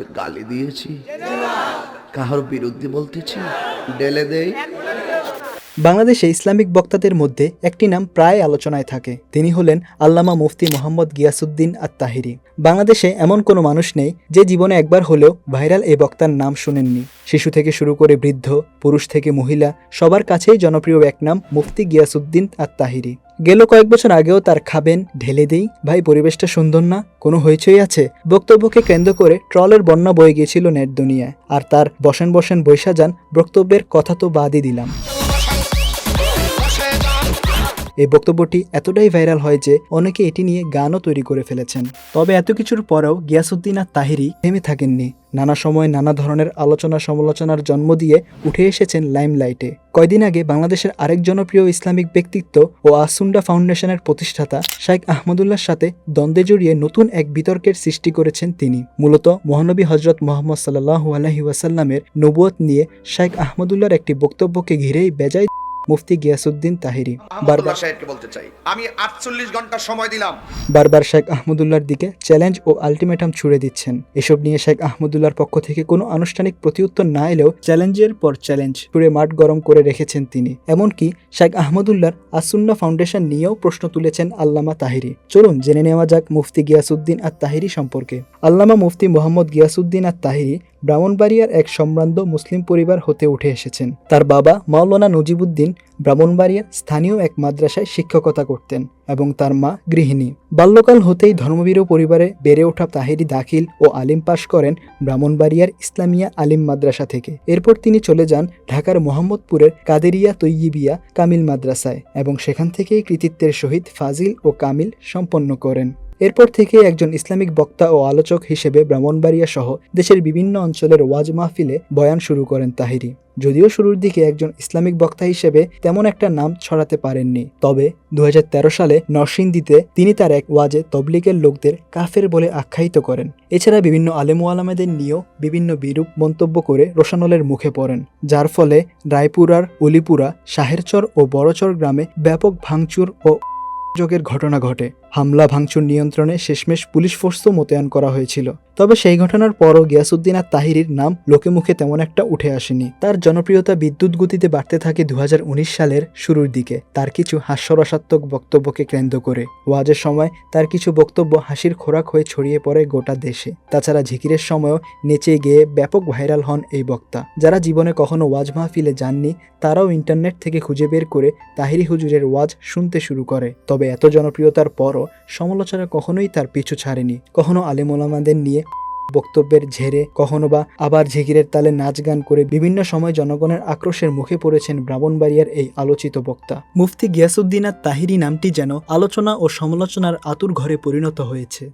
কাউকে গালি দিয়েছি। কাহার বিরুদ্ধে বলতেছি ডেলে দেই। বাংলাদেশে ইসলামিক বক্তাদের মধ্যে একটি নাম প্রায় আলোচনায় থাকে। তিনি হলেন আল্লামা মুফতি মোহাম্মদ গিয়াসুদ্দিন আত্মাহিরি বাংলাদেশে এমন কোনো মানুষ নেই যে জীবনে একবার হলেও ভাইরাল এই বক্তার নাম শুনেননি। শিশু থেকে শুরু করে বৃদ্ধ, পুরুষ থেকে মহিলা, সবার কাছেই জনপ্রিয় এক নাম মুফতি গিয়াসুদ্দিন আত তাহিরি গেল কয়েক বছর আগেও তার খাবেন, ঢেলে দেই, ভাই, পরিবেশটা সুন্দর না? কোনো হইচই আছে? বক্তব্যকে কেন্দ্র করে ট্রলের বন্যা বয়ে গিয়েছিল নেট দুনিয়ায়। আর তার বসেন বসেন বৈশা যান বক্তব্যের কথা তো বাদই দিলাম। এই বক্তব্যটি এতটাই ভাইরাল হয় যে অনেকে এটি নিয়ে গানও তৈরি করে ফেলেছেন। তবে এত কিছুর পরেও গিয়াসুদ্দিন আর তাহিরি থেমে থাকেননি। নানা সময় নানা ধরনের আলোচনা সমালোচনার জন্ম দিয়ে উঠে এসেছেন লাইমলাইটে। কয়দিন আগে বাংলাদেশের আরেক জনপ্রিয় ইসলামিক ব্যক্তিত্ব ও আসুন্ডা ফাউন্ডেশনের প্রতিষ্ঠাতা শাইখ আহমদুল্লাহর সাথে দ্বন্দ্বে জড়িয়ে নতুন এক বিতর্কের সৃষ্টি করেছেন তিনি। মূলত মহানবী হজরত মোহাম্মদ সাল্লাহ আলহি ওয়াসাল্লামের নবুয়ত নিয়ে শাইখ আহমদুল্লাহর একটি বক্তব্যকে ঘিরেই বেজায় মুফতি গিয়াসুদ্দিন তাহিরি বারবার সাহেবকে বলতে চাই। আমি আটচল্লিশ ঘণ্টা সময় দিলাম। বারবার শেখ আহমদুল্লাহর দিকে চ্যালেঞ্জ ও আলটিমেটাম ছুড়ে দিচ্ছেন। এসব নিয়ে শেখ আহমদুল্লাহর পক্ষ থেকে কোনো আনুষ্ঠানিক প্রতিউত্তর না এলেও চ্যালেঞ্জের পর চ্যালেঞ্জ ছুড়ে মাঠ গরম করে রেখেছেন তিনি। এমনকি শেখ আহমদুল্লাহর আসুন্না ফাউন্ডেশন নিয়েও প্রশ্ন তুলেছেন আল্লামা তাহিরি। চলুন জেনে নেওয়া যাক মুফতি গিয়াসুদ্দিন আর তাহিরি সম্পর্কে। আল্লামা মুফতি মোহাম্মদ গিয়াসুদ্দিন আর তাহিরি ব্রাহ্মণবাড়িয়ার এক সম্ভ্রান্ত মুসলিম পরিবার হতে উঠে এসেছেন। তার বাবা মাওলানা নজিবুদ্দিন ব্রাহ্মণবাড়িয়ার স্থানীয় এক মাদ্রাসায় শিক্ষকতা করতেন এবং তার মা গৃহিণী। বাল্যকাল হতেই ধর্মবীর পরিবারে বেড়ে ওঠা তাহিরি দাখিল ও আলিম পাশ করেন ব্রাহ্মণবাড়িয়ার ইসলামিয়া আলিম মাদ্রাসা থেকে। এরপর তিনি চলে যান ঢাকার মোহাম্মদপুরের কাদেরিয়া তৈয়িবিয়া কামিল মাদ্রাসায় এবং সেখান থেকেই কৃতিত্বের সহিত ফাজিল ও কামিল সম্পন্ন করেন। এরপর থেকে একজন ইসলামিক বক্তা ও আলোচক হিসেবে ব্রাহ্মণবাড়িয়া সহ দেশের বিভিন্ন অঞ্চলের ওয়াজ মাহফিলে বয়ান শুরু করেন তাহিরি। যদিও শুরুর দিকে একজন ইসলামিক বক্তা হিসেবে তেমন একটা নাম ছড়াতে পারেননি, তবে দু হাজার তেরো সালে নরসিংদীতে তিনি তার এক ওয়াজে তবলিগের লোকদের কাফের বলে আখ্যায়িত করেন। এছাড়া বিভিন্ন আলেমু আলামেদের নিয়েও বিভিন্ন বিরূপ মন্তব্য করে রোশানলের মুখে পড়েন, যার ফলে রায়পুরার উলিপুরা, শাহেরচর ও বড়চর গ্রামে ব্যাপক ভাঙচুর ও যোগের ঘটনা ঘটে। হামলা, ভাঙচুর নিয়ন্ত্রণে শেষমেশ পুলিশ ফোর্সও মোতায়েন করা হয়েছিল। তবে সেই ঘটনার পরও গিয়াসুদ্দিন আর তাহিরির নাম লোকে মুখে তেমন একটা উঠে আসেনি। তার জনপ্রিয়তা বিদ্যুৎ গতিতে বাড়তে থাকে দু হাজার উনিশ সালের শুরুর দিকে। তার কিছু হাস্যরসাত্মক বক্তব্যকে কেন্দ্র করে। ওয়াজের সময় তার কিছু বক্তব্য হাসির খোরাক হয়ে ছড়িয়ে পড়ে গোটা দেশে। তাছাড়া ঝিকিরের সময়ও নেচে গিয়ে ব্যাপক ভাইরাল হন এই বক্তা। যারা জীবনে কখনো ওয়াজ মাহফিলে যাননি, তারাও ইন্টারনেট থেকে খুঁজে বের করে তাহিরি হুজুরের ওয়াজ শুনতে শুরু করে। তবে এত জনপ্রিয়তার পরও সমালোচনা কখনোই তার পিছু ছাড়েনি। কখনো আলেমোলামাদের নিয়ে বক্তব্যের ঝেড়ে, কখনো বা আবার ঝিগিরের তালে নাচ গান করে বিভিন্ন সময় জনগণের আক্রোশের মুখে পড়েছেন ব্রাহ্মণবাড়িয়ার এই আলোচিত বক্তা। মুফতি গিয়াসুদ্দিন আর তাহিরি নামটি যেন আলোচনা ও সমালোচনার আতুর ঘরে পরিণত হয়েছে।